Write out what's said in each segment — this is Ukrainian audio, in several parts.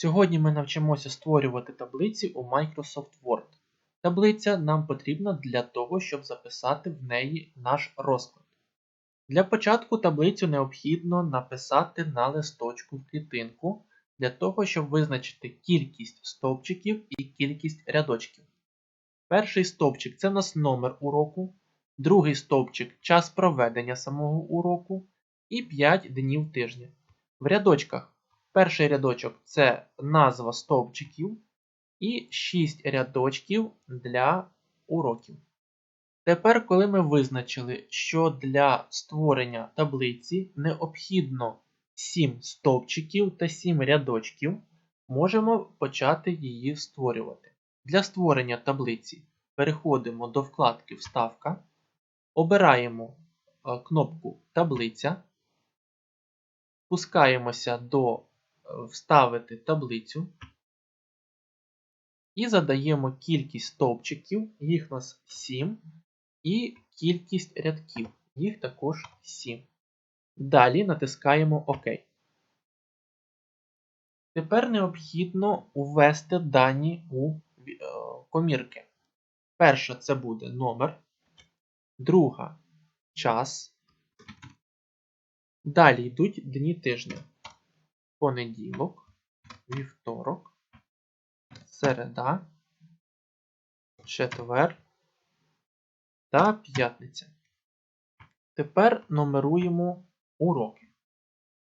Сьогодні ми навчимося створювати таблиці у Microsoft Word. Таблиця нам потрібна для того, щоб записати в неї наш розклад. Для початку таблицю необхідно написати на листочку в клітинку для того, щоб визначити кількість стовпчиків і кількість рядочків. Перший стовпчик це у нас номер уроку, другий стовпчик час проведення самого уроку і 5 днів тижня. В рядочках перший рядочок це назва стовпчиків і 6 рядочків для уроків. Тепер, коли ми визначили, що для створення таблиці необхідно 7 стовпчиків та 7 рядочків, можемо почати її створювати. Для створення таблиці переходимо до вкладки Вставка, обираємо е, кнопку Таблиця, спускаємося до Вставити таблицю і задаємо кількість стовпчиків, їх у нас 7, і кількість рядків, їх також 7. Далі натискаємо ОК. Тепер необхідно ввести дані у е, комірки. Перша це буде номер, друга час. Далі йдуть дні тижня. Понеділок, вівторок, середа, четвер та п'ятниця. Тепер номеруємо уроки.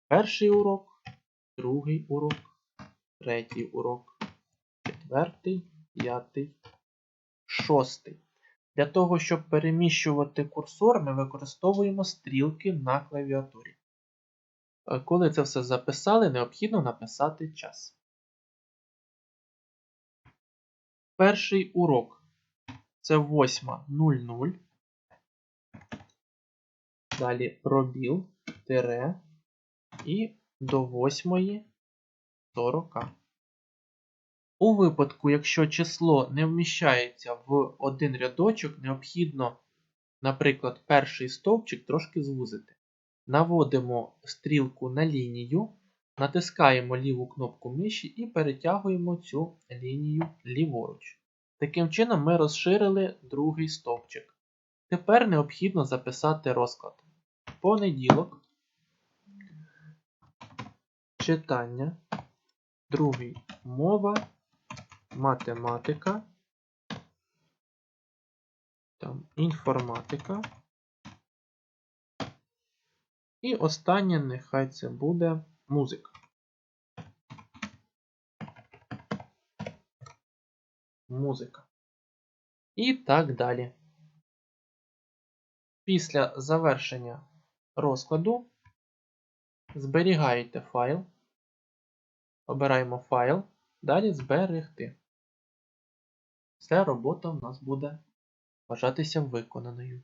Перший урок, другий урок, третій урок, четвертий, п'ятий, шостий. Для того, щоб переміщувати курсор, ми використовуємо стрілки на клавіатурі. Е, Коли це все записали, необхідно написати час. Перший урок це 8.00. Далі пробіл, тире і до 8.40. У випадку, якщо число не вміщається в один рядочок, необхідно, наприклад, перший стовпчик трошки звузити. Наводимо стрілку на лінію, натискаємо ліву кнопку миші і перетягуємо цю лінію ліворуч. Таким чином ми розширили другий стовпчик. Тепер необхідно записати розклад. Понеділок, читання, другий мова, математика, там, інформатика. І останнє нехай це буде музика. Музика. І так далі. Після завершення розкладу зберігаєте файл. Обираємо файл, далі зберегти. Все, робота в нас буде вважатися виконаною.